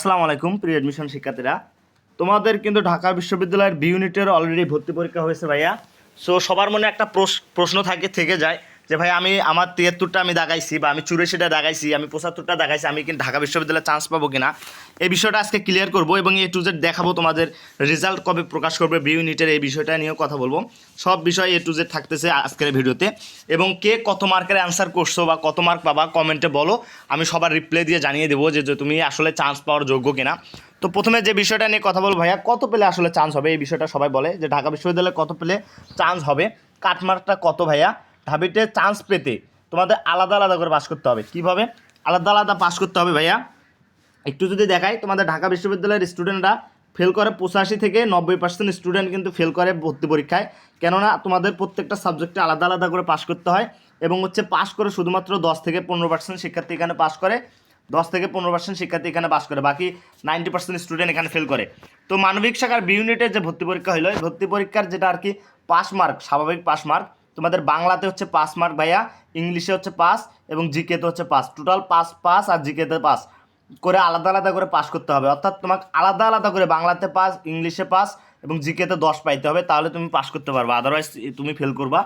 আসসালামু আলাইকুম pre admission শিক্ষার্থীরা। তোমাদের কিন্তু ঢাকা বিশ্ববিদ্যালয়ের বি ইউনিটের অলরেডি ভর্তি পরীক্ষা হয়েছে ভাইয়া। সো সবার মনে একটা প্রশ- প্রশ্ন থাকে, থেকে যায়। যে ভাই, আমি আমার তিয়াত্তরটা আমি দাগাইছি বা আমি চুরাশিটা দাগাইছি, আমি পঁচাত্তরটা দাগাইছি, আমি কিন্তু ঢাকা বিশ্ববিদ্যালয়ে চান্স পাবো কিনা? এই বিষয়টা আজকে ক্লিয়ার করব এবং এ টু জেড দেখাবো তোমাদের রেজাল্ট কবে প্রকাশ করবে বি ইউনিটের এই বিষয়টা নিয়েও কথা বলব। সব বিষয় এ টু জেড থাকতেছে আজকের ভিডিওতে। এবং কে কত মার্কের অ্যান্সার করছ বা কত মার্ক পাবা কমেন্টে বলো। আমি সবার রিপ্লাই দিয়ে জানিয়ে দেবো যে তুমি আসলে চান্স পাওয়ার যোগ্য কিনা। তো প্রথমে যে বিষয়টা নিয়ে কথা বলব ভাইয়া, কত পেলে আসলে চান্স হবে? এই বিষয়টা সবাই বলে যে, ঢাকা বিশ্ববিদ্যালয়ে কত পেলে চান্স হবে? কাটমার্কটা কত ভাইয়া? ঢাবিতে চান্স পেতে তোমাদের আলাদা আলাদা করে পাস করতে হবে। কীভাবে? আলাদা আলাদা পাস করতে হবে ভাইয়া। একটু যদি দেখাই, তোমাদের ঢাকা বিশ্ববিদ্যালয়ের স্টুডেন্টরা ফেল করে পঁচাশি থেকে নব্বই পার্সেন্ট স্টুডেন্ট কিন্তু ফেল করে ভর্তি পরীক্ষায়। কেননা তোমাদের প্রত্যেকটা সাবজেক্টে আলাদা আলাদা করে পাস করতে হয় এবং হচ্ছে পাস করে শুধুমাত্র দশ থেকে পনেরো পার্সেন্ট শিক্ষার্থী এখানে পাস করে। দশ থেকে পনেরো পার্সেন্ট শিক্ষার্থী এখানে পাস করে, বাকি নাইনটি পার্সেন্ট স্টুডেন্ট এখানে ফেল করে। তো মানবিক শাখার বি ইউনিটের যে ভর্তি পরীক্ষা হলো ভর্তি পরীক্ষার যেটা আর কি পাস মার্ক স্বাভাবিক পাস মার্ক তোমাদের বাংলাতে হচ্ছে পাস মার্ক ভাইয়া, ইংলিশে হচ্ছে পাস এবং জিকেতে হচ্ছে পাস টোটাল পাস পাস আর জিকেতে পাস করে আলাদা আলাদা করে পাস করতে হবে। অর্থাৎ তোমাকে আলাদা আলাদা করে বাংলাতে পাস ইংলিশে পাস এবং জিকেতে দশ পাইতে হবে, তাহলে তুমি পাস করতে পারবে। আদারওয়াইজ তুমি ফেল করবা।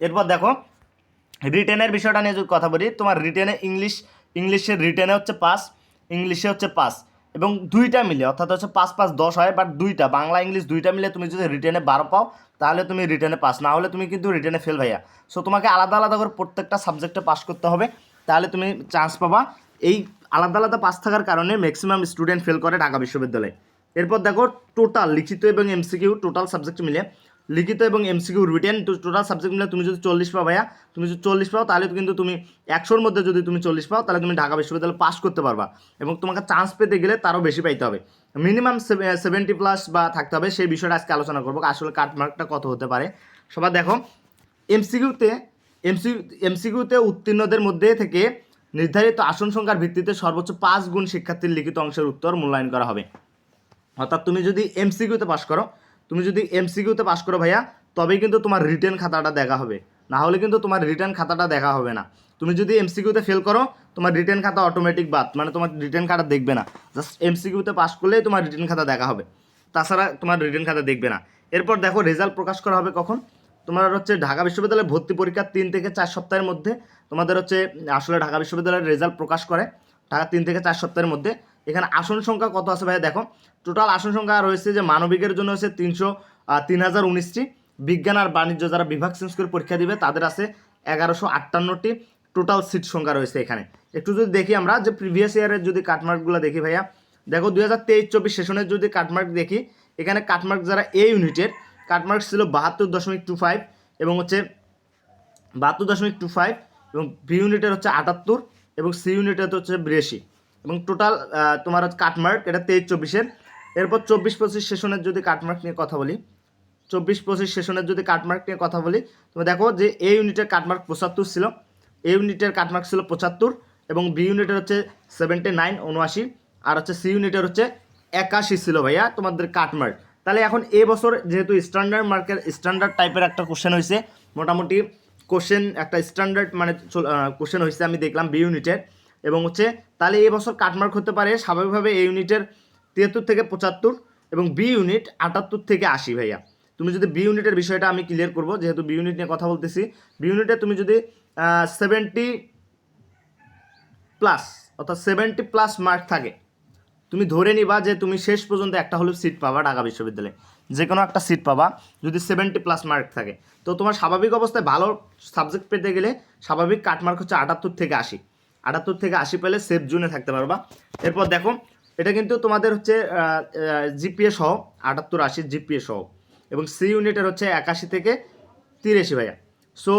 এরপর দেখো রিটেনের বিষয়টা নিয়ে যদি কথা বলি, তোমার রিটেনে ইংলিশ ইংলিশের রিটেনে হচ্ছে পাস ইংলিশে হচ্ছে পাস এবং দুইটা মিলে, অর্থাৎ হচ্ছে পাঁচ পাঁচ দশ হয় বাট দুইটা, বাংলা, ইংলিশ দুইটা মিলে তুমি যদি রিটেনে বারো পাও, তাহলে তুমি রিটেনে পাস না হলে তুমি কিন্তু রিটেনে ফেল ভাইয়া। সো তোমাকে আলাদা আলাদা করে প্রত্যেকটা সাবজেক্টে পাস করতে হবে, তাহলে তুমি চান্স পাবা। এই আলাদা আলাদা পাস থাকার কারণে ম্যাক্সিমাম স্টুডেন্ট ফেল করে ঢাকা বিশ্ববিদ্যালয়ে। এরপর দেখো টোটাল লিখিত এবং এমসিকিউ টোটাল সাবজেক্ট মিলে লিখিত এবং এমসিকিউ রিটেন তো টোটাল সাবজেক্ট মিলে তুমি যদি চল্লিশ পাও ভাইয়া, তুমি যদি চল্লিশ পাও, তাহলে কিন্তু তুমি একশোর মধ্যে যদি তুমি চল্লিশ পাও, তাহলে তুমি ঢাকা বিশ্ববিদ্যালয়ে পাস করতে পারবা। এবং তোমাকে চান্স পেতে গেলে তারও বেশি পাইতে হবে। মিনিমাম সেভেন্টি প্লাস বা থাকতে হবে, সেই বিষয়টা আজকে আলোচনা করব। আসলে কাটমার্কটা কত হতে পারে? সবার দেখো এমসিকিউতে এমসি এমসিকিউতে উত্তীর্ণদের মধ্যে থেকে নির্ধারিত আসন সংখ্যার ভিত্তিতে সর্বোচ্চ পাঁচ গুণ শিক্ষার্থীর লিখিত অংশের উত্তর মূল্যায়ন করা হবে। অর্থাৎ তুমি যদি এমসিকিউতে পাস করো তুমি যদি এমসিকিউতে পাস করো ভাইয়া, তবেই কিন্তু তোমার রিটার্ন খাতাটা দেখা হবে। না হলে কিন্তু তোমার রিটার্ন খাতাটা দেখা হবে না। তুমি যদি এমসিকিউতে ফেল করো, তোমার রিটার্ন খাতা অটোমেটিক বাদ মানে তোমার রিটার্ন খাতা দেখবে না। জাস্ট এমসিকিউতে পাস করলেই তোমার রিটার্ন খাতা দেখা হবে। তাছাড়া তোমার রিটার্ন খাতা দেখবে না। এরপর দেখো রেজাল্ট প্রকাশ করা হবে কখন? তোমার হচ্ছে ঢাকা বিশ্ববিদ্যালয়ের ভর্তি পরীক্ষা তিন থেকে চার সপ্তাহের মধ্যে। তোমাদের হচ্ছে আসলে ঢাকা বিশ্ববিদ্যালয়ের রেজাল্ট প্রকাশ করে ঢাকা তিন থেকে চার সপ্তাহের মধ্যে। এখানে আসন সংখ্যা কত আছে ভাই দেখো টোটাল আসন সংখ্যা রয়েছে যে মানবিকের জন্য হচ্ছে তিনশো তিন হাজার উনিশটি। বিজ্ঞান আর বাণিজ্য যারা বিভাগ চেঞ্জ করে পরীক্ষা দিবে, তাদের আছে এগারোশো আটান্নটি। টোটাল সিট সংখ্যা রয়েছে এখানে। একটু যদি দেখি আমরা যে প্রিভিয়াস ইয়ারের যদি কাটমার্কগুলো দেখি ভাইয়া, দেখো দুই হাজার তেইশ, চব্বিশ সেশনের যদি কাটমার্ক দেখি, এখানে কাটমার্ক যারা এ ইউনিটের কাটমার্ক ছিল বাহাত্তর দশমিক টু ফাইভ এবং হচ্ছে বাহাত্তর দশমিক টু ফাইভ এবং বি ইউনিটের হচ্ছে আটাত্তর এবং সি ইউনিটের হচ্ছে বিরাশি। এবং টোটাল তোমার হচ্ছে কাটমার্ক এটা তেইশ চব্বিশের। এরপর চব্বিশ পঁচিশ সেশনের যদি কাটমার্ক নিয়ে কথা বলি, চব্বিশ পঁচিশ সেশনের যদি কাটমার্ক নিয়ে কথা বলি তুমি দেখো যে এ ইউনিটের কাটমার্ক পঁচাত্তর ছিল। এ ইউনিটের কাটমার্ক ছিল পঁচাত্তর এবং বি ইউনিটের হচ্ছে সেভেন্টি নাইন উনআশি। আর হচ্ছে সি ইউনিটের হচ্ছে একাশি ছিল ভাইয়া তোমাদের কাটমার্ক তাহলে এখন এ বছর যেহেতু স্ট্যান্ডার্ড মার্কের স্ট্যান্ডার্ড টাইপের একটা কোশ্চেন হয়েছে মোটামুটি কোশ্চেন একটা স্ট্যান্ডার্ড মানে কোশ্চেন হয়েছে আমি দেখলাম বি ইউনিটের এবং হচ্ছে তাহলে এই বছর কাটমার্ক হতে পারে স্বাভাবিকভাবে এই ইউনিটের তিয়াত্তর থেকে পঁচাত্তর এবং বি ইউনিট আটাত্তর থেকে আশি ভাইয়া। তুমি যদি বি ইউনিটের বিষয়টা আমি ক্লিয়ার করব, যেহেতু বি ইউনিট নিয়ে কথা বলতেছি, বি ইউনিটে তুমি যদি সেভেন্টি প্লাস অর্থাৎ সেভেন্টি প্লাস মার্ক থাকে, তুমি ধরে নিবা যে তুমি শেষ পর্যন্ত একটা হলেও সিট পাবা ঢাকা বিশ্ববিদ্যালয়ে। যে কোনো একটা সিট পাবা, যদি সেভেন্টি প্লাস মার্ক থাকে। তো তোমার স্বাভাবিক অবস্থায় ভালো সাবজেক্ট পেতে গেলে স্বাভাবিক কাটমার্ক হচ্ছে আটাত্তর থেকে আশি। আটাত্তর থেকে আশি পেলে সেফ জোনে থাকতে পারবা। এরপর দেখো, এটা কিন্তু তোমাদের হচ্ছে জিপিএ সহ, আটাত্তর, আশি জিপিএ সহ। এবং সি ইউনিটের হচ্ছে একাশি থেকে তিরাশি ভাইয়া। সো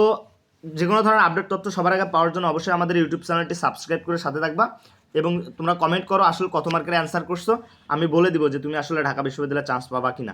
যে কোনো ধরনের আপডেট তথ্য সবার আগে পাওয়ার জন্য অবশ্যই আমাদের ইউটিউব চ্যানেলটি সাবস্ক্রাইব করে সাথে থাকবা এবং তোমরা কমেন্ট করো আসলে কত মার্কের অ্যান্সার করছ। আমি বলে দিব যে তুমি আসলে ঢাকা বিশ্ববিদ্যালয়ে চান্স পাবা কি না